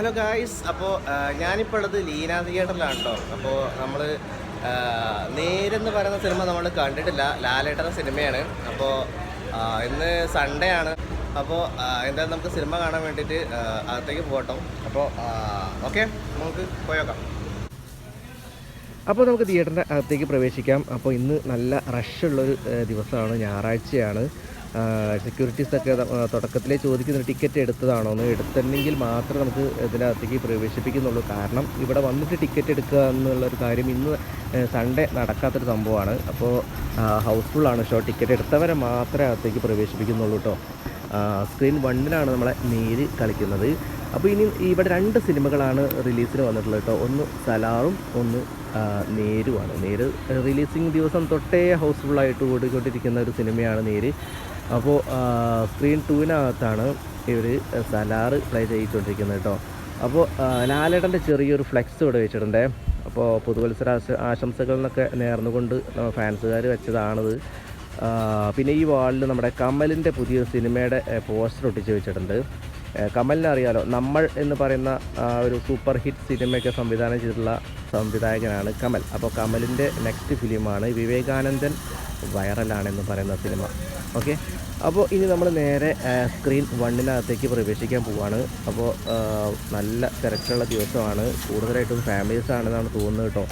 Hello guys അപ്പോൾ ഞാനിപ്പോൾ ഉള്ളത് ലീന തിയേറ്ററിലാണ് കേട്ടോ അപ്പോൾ നമ്മൾ നേരെന്ന് പറയുന്ന സിനിമ നമ്മൾ കണ്ടിട്ടില്ല. ലാലേട്ടന്റെ സിനിമയാണ്. അപ്പോൾ ഇന്ന് സൺഡേ ആണ്. അപ്പോൾ എന്തായാലും നമുക്ക് സിനിമ കാണാൻ വേണ്ടിയിട്ട് അകത്തേക്ക് പോകട്ടോ. അപ്പോൾ ഓക്കെ? നമുക്ക് പോയോക്കാം. അപ്പോൾ നമുക്ക് തിയേറ്ററിന്റെ അകത്തേക്ക് പ്രവേശിക്കാം. അപ്പോൾ ഇന്ന് നല്ല റഷുള്ളൊരു ദിവസമാണ്. ഞായറാഴ്ചയാണ്. സെക്യൂരിറ്റീസൊക്കെ തുടക്കത്തിലേ ചോദിക്കുന്ന ടിക്കറ്റ് എടുത്തതാണോ എന്ന് എടുത്തിട്ടുണ്ടെങ്കിൽ മാത്രമേ നമുക്ക് ഇതിനകത്തേക്ക് പ്രവേശിപ്പിക്കുന്നുള്ളൂ. കാരണം ഇവിടെ വന്നിട്ട് ടിക്കറ്റ് എടുക്കുക എന്നുള്ളൊരു കാര്യം ഇന്ന് സൺഡേ നടക്കാത്തൊരു സംഭവമാണ്. അപ്പോൾ ഹൗസ്ഫുള്ളാണ് ഷോ ടിക്കറ്റ് എടുത്തവരെ മാത്രമേ അകത്തേക്ക് പ്രവേശിപ്പിക്കുന്നുള്ളൂ കേട്ടോ. സ്ക്രീൻ വണ്ണിലാണ് നമ്മളെ നേര് കളിക്കുന്നത്. അപ്പോൾ ഇനി ഇവിടെ രണ്ട് സിനിമകളാണ് റിലീസിന് വന്നിട്ടുള്ളത് കേട്ടോ. ഒന്ന് സലാറും ഒന്ന് നേരുമാണ് നേര് റിലീസിങ് ദിവസം തൊട്ടേ ഹൗസ്ഫുള്ളായിട്ട് ഓടിക്കൊണ്ടിരിക്കുന്ന ഒരു സിനിമയാണ് നേര്. അപ്പോൾ സ്ക്രീൻ ടൂവിനകത്താണ് ഇവർ സലാറ് പ്ലേ ചെയ്തുകൊണ്ടിരിക്കുന്നത് കേട്ടോ അപ്പോൾ ലാലേട്ടന്റെ ചെറിയൊരു ഫ്ലെക്സ് ഇവിടെ വെച്ചിട്ടുണ്ട്. അപ്പോൾ പുതുവത്സര ആശ- ആശംസകൾ എന്നൊക്കെ നേർന്നുകൊണ്ട് ഫാൻസുകാർ വെച്ചതാണത്. പിന്നെ ഈ വാളിൽ നമ്മുടെ കമലിന്റെ പുതിയ സിനിമയുടെ പോസ്റ്റർ ഒട്ടിച്ച് വെച്ചിട്ടുണ്ട്. കമലിനെ അറിയാലോ നമ്മൾ എന്ന് പറയുന്ന ഒരു സൂപ്പർ ഹിറ്റ് സിനിമയൊക്കെ സംവിധാനം ചെയ്തിട്ടുള്ള സംവിധായകനാണ് കമൽ. അപ്പോൾ കമലിന്റെ നെക്സ്റ്റ് ഫിലിമാണ് വിവേകാനന്ദൻ വൈറലാണെന്ന് പറയുന്ന സിനിമ ഓക്കെ അപ്പോൾ ഇനി നമ്മൾ നേരെ സ്ക്രീൻ വണ്ണിനകത്തേക്ക് പ്രവേശിക്കാൻ പോവാണ്. അപ്പോൾ നല്ല തിരക്കുള്ള ദിവസമാണ്. കൂടുതലായിട്ടും ഫാമിലീസ് ആണെന്നാണ് തോന്നുന്നത് കേട്ടോ.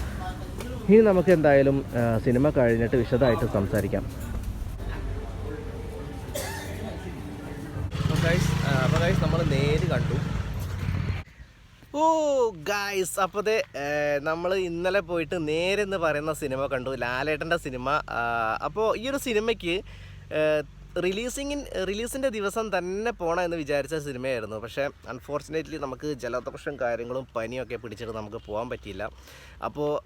ഇനി നമുക്ക് എന്തായാലും സിനിമ കഴിഞ്ഞിട്ട് വിശദമായിട്ട് സംസാരിക്കാം അപ്പോൾ ഗൈസ് അപ്പോൾ ഗൈസ് നമ്മൾ നേര് കണ്ടു. ഓ ഗായ്സ് അപ്പോൾ ദേ നമ്മൾ ഇന്നലെ പോയിട്ട് നേരെന്ന് പറയുന്ന സിനിമ കണ്ടു. ലാലേട്ടന്റെ സിനിമ. അപ്പോൾ ഈ ഒരു സിനിമയ്ക്ക് റിലീസിങ്ങിൻ റിലീസിന്റെ ദിവസം തന്നെ പോകണം എന്ന് വിചാരിച്ച സിനിമയായിരുന്നു. പക്ഷേ അൺഫോർച്ചുനേറ്റ്ലി നമുക്ക് ജലദോഷം കാര്യങ്ങളും പനിയൊക്കെ പിടിച്ചിട്ട് നമുക്ക് പോകാൻ പറ്റിയില്ല. അപ്പോൾ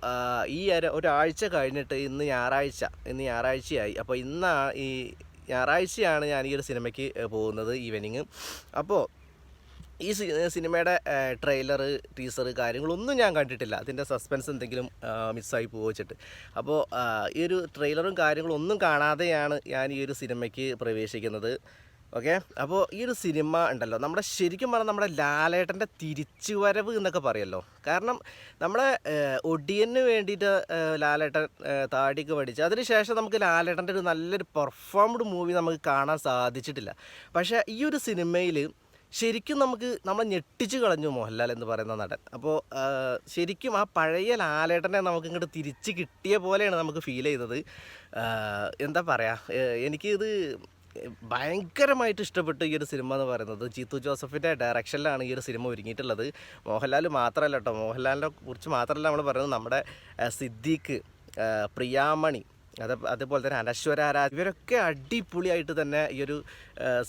ഈ ഒരു- ഒരാഴ്ച കഴിഞ്ഞിട്ട് ഇന്ന് ഞായറാഴ്ച ഇന്ന് ഞായറാഴ്ചയായി. അപ്പോൾ ഇന്നാണ് ഈ ഞായറാഴ്ചയാണ് ഞാൻ ഈ ഒരു സിനിമയ്ക്ക് പോകുന്നത് ഈവനിങ് അപ്പോൾ ഈ സിനിമയുടെ ട്രെയിലർ ടീസർ കാര്യങ്ങളൊന്നും ഞാൻ കണ്ടിട്ടില്ല. അതിന്റെ സസ്പെൻസ് എന്തെങ്കിലും മിസ്സായി പോവച്ചിട്ട് അപ്പോൾ ഈ ഒരു ട്രെയിലറും കാര്യങ്ങളും ഒന്നും കാണാതെയാണ് ഞാൻ ഈ ഒരു സിനിമയ്ക്ക് പ്രവേശിക്കുന്നത്. ഓക്കെ? അപ്പോൾ ഈ ഒരു സിനിമ ഉണ്ടല്ലോ. നമ്മുടെ ശരിക്കും പറഞ്ഞാൽ നമ്മുടെ ലാലേട്ടന്റെ തിരിച്ചുവരവ് എന്നൊക്കെ പറയല്ലോ. കാരണം നമ്മുടെ ഒടിയന് വേണ്ടിയിട്ട് ലാലേട്ടൻ താടിക്ക് പഠിച്ച് അതിനുശേഷം നമുക്ക് ലാലേട്ടന്റെ ഒരു നല്ലൊരു പെർഫോംഡ് മൂവി നമുക്ക് കാണാൻ സാധിച്ചിട്ടില്ല. പക്ഷേ ഈ ഒരു സിനിമയിൽ ശരിക്കും നമുക്ക് നമ്മളെ ഞെട്ടിച്ച് കളഞ്ഞു മോഹൻലാൽ എന്ന് പറയുന്ന നടൻ. അപ്പോൾ ശരിക്കും ആ പഴയ ലാലേട്ടനെ നമുക്ക് ഇങ്ങോട്ട് തിരിച്ച് കിട്ടിയ പോലെയാണ് നമുക്ക് ഫീൽ ചെയ്തത്. എന്താ പറയുക എനിക്കിത് ഭയങ്കരമായിട്ട് ഇഷ്ടപ്പെട്ടു ഈ ഒരു സിനിമ എന്ന് പറയുന്നത്. ജീത്തു ജോസഫിന്റെ ഡയറക്ഷനിലാണ് ഈ ഒരു സിനിമ ഒരുങ്ങിയിട്ടുള്ളത്. മോഹൻലാൽ മാത്രമല്ല കേട്ടോ മോഹൻലാലിനെ കുറിച്ച് മാത്രമല്ല നമ്മൾ പറയുന്നത് നമ്മുടെ സിദ്ദീഖ് പ്രിയാമണി അത് അതുപോലെ തന്നെ അനശ്വര രാജ് ഇവരൊക്കെ അടിപൊളിയായിട്ട് തന്നെ ഈ ഒരു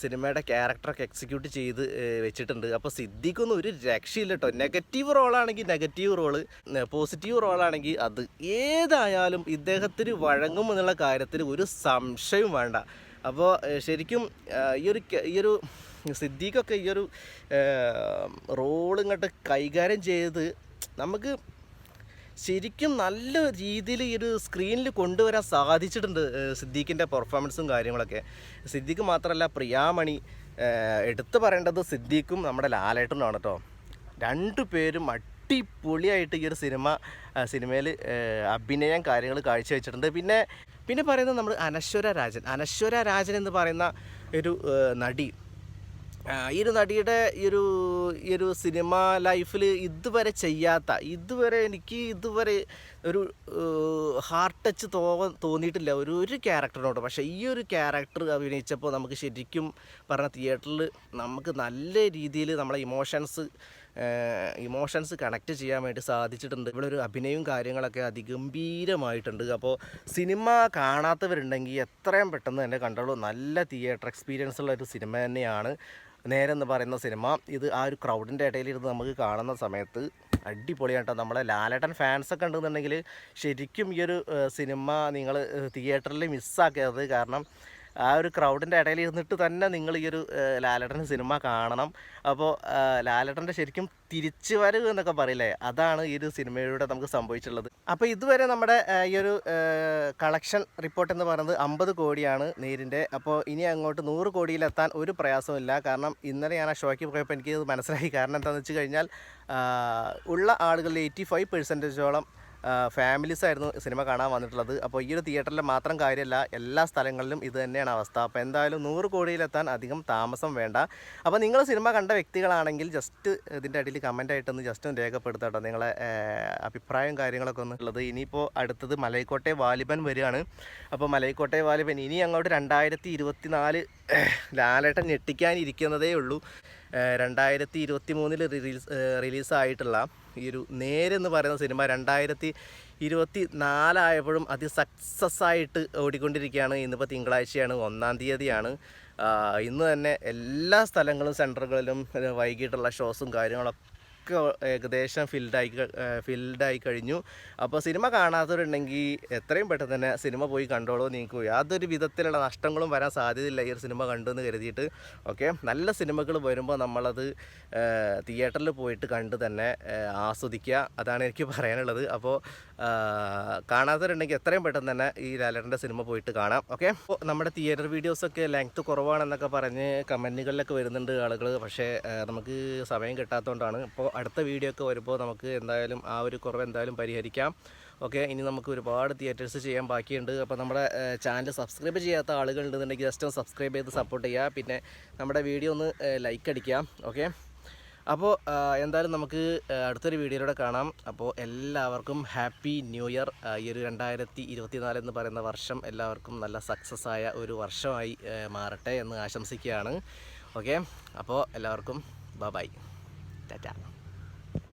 സിനിമയുടെ ക്യാരക്ടറൊക്കെ എക്സിക്യൂട്ട് ചെയ്ത് വെച്ചിട്ടുണ്ട്. അപ്പോൾ സിദ്ദിഖൊന്നും ഒരു രക്ഷയില്ല കേട്ടോ നെഗറ്റീവ് റോളാണെങ്കിൽ നെഗറ്റീവ് റോൾ പോസിറ്റീവ് റോളാണെങ്കിൽ അത് ഏതായാലും ഇദ്ദേഹത്തിന് വഴങ്ങും എന്നുള്ള കാര്യത്തിൽ ഒരു സംശയവും വേണ്ട. അപ്പോൾ ശരിക്കും ഈ ഒരു ഈ ഒരു സിദ്ദീഖൊക്കെ ഈ ഒരു റോൾ ഇങ്ങോട്ട് കൈകാര്യം ചെയ്ത് നമുക്ക് ശരിക്കും നല്ല രീതിയിൽ ഈ ഒരു സ്ക്രീനിൽ കൊണ്ടുവരാൻ സാധിച്ചിട്ടുണ്ട് സിദ്ദീഖിന്റെ പെർഫോമൻസും കാര്യങ്ങളൊക്കെ. സിദ്ദീഖ് മാത്രമല്ല പ്രിയാമണി എടുത്തു പറയേണ്ടത് സിദ്ദീഖും നമ്മുടെ ലാലേട്ടനുമാണ് കേട്ടോ. രണ്ടു പേരും അടിപൊളിയായിട്ട് ഈ ഒരു സിനിമ സിനിമയിൽ അഭിനയം കാര്യങ്ങൾ കാഴ്ചവെച്ചിട്ടുണ്ട്. പിന്നെ പിന്നെ പറയുന്നത് നമ്മൾ അനശ്വര രാജൻ. അനശ്വര രാജൻ എന്ന് പറയുന്ന ഒരു നടി ഈ ഒരു നടിയുടെ ഈ ഒരു ഈ ഒരു സിനിമ ലൈഫിൽ ഇതുവരെ ചെയ്യാത്ത ഇതുവരെ എനിക്ക് ഇതുവരെ ഒരു ഹാർട്ട് ടച്ച് തോ തോന്നിയിട്ടില്ല. ഒരു ഒരു ക്യാരക്ടറിനോട് പക്ഷേ ഈ ഒരു ക്യാരക്ടർ അഭിനയിച്ചപ്പോൾ നമുക്ക് ശരിക്കും പറഞ്ഞ തിയേറ്ററിൽ നമുക്ക് നല്ല രീതിയിൽ നമ്മളെ ഇമോഷൻസ് ഇമോഷൻസ് കണക്ട് ചെയ്യാൻ വേണ്ടി സാധിച്ചിട്ടുണ്ട്. ഇവിടെ ഒരു അഭിനയവും കാര്യങ്ങളൊക്കെ അതിഗംഭീരമായിട്ടുണ്ട്. അപ്പോൾ സിനിമ കാണാത്തവരുണ്ടെങ്കിൽ എത്രയും പെട്ടെന്ന് തന്നെ കണ്ടോളൂ നല്ല തിയേറ്റർ എക്സ്പീരിയൻസ് ഉള്ള ഒരു സിനിമ തന്നെയാണ്. നേരെന്ന് പറയുന്ന സിനിമ. ഇത് ആ ഒരു ക്രൗഡിന്റെ ഇടയിൽ ഇരുന്ന് നമുക്ക് കാണുന്ന സമയത്ത് അടിപൊളിയാട്ടോ നമ്മളെ ലാലേട്ടൻ ഫാൻസൊക്കെ ഉണ്ടെന്നുണ്ടെങ്കിൽ ശരിക്കും ഈ ഒരു സിനിമ നിങ്ങൾ തിയേറ്ററിൽ മിസ്സാക്കരുത് കാരണം ആ ഒരു ക്രൗഡിന്റെ ഇടയിൽ ഇരുന്നിട്ട് തന്നെ നിങ്ങൾ ഈ ഒരു ഏഹ്, സിനിമ കാണണം. അപ്പോൾ ലാലേട്ടന്റെ ശരിക്കും തിരിച്ചു വരവ് എന്നൊക്കെ പറയില്ലേ? അതാണ് ഈ ഒരു സിനിമയിലൂടെ നമുക്ക് സംഭവിച്ചിട്ടുള്ളത്. അപ്പോൾ ഇതുവരെ നമ്മുടെ ഈ ഒരു കളക്ഷൻ റിപ്പോർട്ട് എന്ന് പറയുന്നത് അമ്പത് കോടിയാണ് നേരിന്റെ. അപ്പോൾ ഇനി അങ്ങോട്ട് നൂറ് കോടിയിലെത്താൻ ഒരു പ്രയാസമില്ല കാരണം ഇന്നലെ ഞാൻ ആ ഷോയ്ക്ക് പോയപ്പോൾ എനിക്ക് മനസ്സിലായി. കാരണം എന്താണെന്ന് വെച്ച് കഴിഞ്ഞാൽ ഉള്ള ആളുകളിൽ എയ്റ്റി ഫൈവ് പെർസെന്റേജോളം ഫാമിലീസ് ആയിരുന്നു സിനിമ കാണാൻ വന്നിട്ടുള്ളത്. അപ്പോൾ ഈ ഒരു തിയേറ്ററിൽ മാത്രം കാര്യമല്ല എല്ലാ സ്ഥലങ്ങളിലും ഇത് തന്നെയാണ് അവസ്ഥ. അപ്പോൾ എന്തായാലും നൂറ് കോടിയിലെത്താൻ അധികം താമസം വേണ്ട. അപ്പോൾ നിങ്ങൾ സിനിമ കണ്ട വ്യക്തികളാണെങ്കിൽ ജസ്റ്റ് ഇതിന്റെ അടിയിൽ കമന്റ് ആയിട്ടൊന്ന് ജസ്റ്റ് ഒന്ന് രേഖപ്പെടുത്തട്ടോ നിങ്ങളെ അഭിപ്രായം കാര്യങ്ങളൊക്കെ ഒന്ന്. ഉള്ളത് ഇനിയിപ്പോൾ അടുത്തത് മലൈക്കോട്ടെ വാലിബൻ വരികയാണ്. അപ്പോൾ മലൈക്കോട്ടെ വാലിബൻ ഇനി അങ്ങോട്ട് രണ്ടായിരത്തി ഇരുപത്തി നാല് ലാലേട്ടൻ ഞെട്ടിക്കാനിരിക്കുന്നതേ ഉള്ളൂ. രണ്ടായിരത്തി ഇരുപത്തി മൂന്നിൽ റിലീസ് റിലീസായിട്ടുള്ള ഈ ഒരു നേരെന്ന് പറയുന്ന സിനിമ രണ്ടായിരത്തി ഇരുപത്തി നാലായപ്പോഴും അതി സക്സസ് ആയിട്ട് ഓടിക്കൊണ്ടിരിക്കുകയാണ്. ഇന്നിപ്പോൾ തിങ്കളാഴ്ചയാണ് ഒന്നാം തീയതിയാണ്. ഇന്ന് തന്നെ എല്ലാ സ്ഥലങ്ങളും സെന്ററുകളിലും വൈകിട്ടുള്ള ഷോസും കാര്യങ്ങളൊക്കെ ഏകദേശം ഫിൽഡായി ഫിൽഡായി കഴിഞ്ഞു. അപ്പോൾ സിനിമ കാണാത്തവരുണ്ടെങ്കിൽ എത്രയും പെട്ടെന്ന് തന്നെ സിനിമ പോയി കണ്ടോളൂ നിങ്ങൾക്ക് യാതൊരു വിധത്തിലുള്ള നഷ്ടങ്ങളും വരാൻ സാധ്യതയില്ല ഈ ഒരു സിനിമ കണ്ടു എന്ന് കരുതിയിട്ട്. ഓക്കെ നല്ല സിനിമകൾ വരുമ്പോൾ നമ്മളത് തിയേറ്ററിൽ പോയിട്ട് കണ്ട് തന്നെ ആസ്വദിക്കുക. അതാണ് എനിക്ക് പറയാനുള്ളത്. അപ്പോൾ കാണാത്തവരുണ്ടെങ്കിൽ എത്രയും പെട്ടെന്ന് തന്നെ ഈ ലാലേട്ടന്റെ സിനിമ പോയിട്ട് കാണാം. ഓക്കെ അപ്പോൾ നമ്മുടെ തിയേറ്റർ വീഡിയോസൊക്കെ ലെങ്ത്ത് കുറവാണെന്നൊക്കെ പറഞ്ഞ് കമന്റുകളിലൊക്കെ വരുന്നുണ്ട് ആളുകൾ പക്ഷേ നമുക്ക് സമയം കിട്ടാത്തതുകൊണ്ടാണ് അപ്പോൾ അടുത്ത വീഡിയോ ഒക്കെ വരുമ്പോൾ നമുക്ക് എന്തായാലും ആ ഒരു കുറവ് എന്തായാലും പരിഹരിക്കാം. ഓക്കെ ഇനി നമുക്ക് ഒരുപാട് തിയേറ്റേഴ്സ് ചെയ്യാൻ ബാക്കിയുണ്ട്. അപ്പോൾ നമ്മുടെ ചാനൽ സബ്സ്ക്രൈബ് ചെയ്യാത്ത ആളുകളുണ്ടെന്നുണ്ടെങ്കിൽ ജസ്റ്റ് ഒന്ന് സബ്സ്ക്രൈബ് ചെയ്ത് സപ്പോർട്ട് ചെയ്യുക. പിന്നെ നമ്മുടെ വീഡിയോ ഒന്ന് ലൈക്ക് അടിക്കാം ഓക്കെ അപ്പോൾ എന്തായാലും നമുക്ക് അടുത്തൊരു വീഡിയോയിലൂടെ കാണാം. അപ്പോൾ എല്ലാവർക്കും ഹാപ്പി ന്യൂ ഇയർ ഈ ഒരു രണ്ടായിരത്തി ഇരുപത്തിനാല് എന്ന് പറയുന്ന വർഷം എല്ലാവർക്കും നല്ല സക്സസ് ആയ ഒരു വർഷമായി മാറട്ടെ എന്ന് ആശംസിക്കുകയാണ്. ഓക്കെ അപ്പോൾ എല്ലാവർക്കും ബ ബൈ ടാറ്റ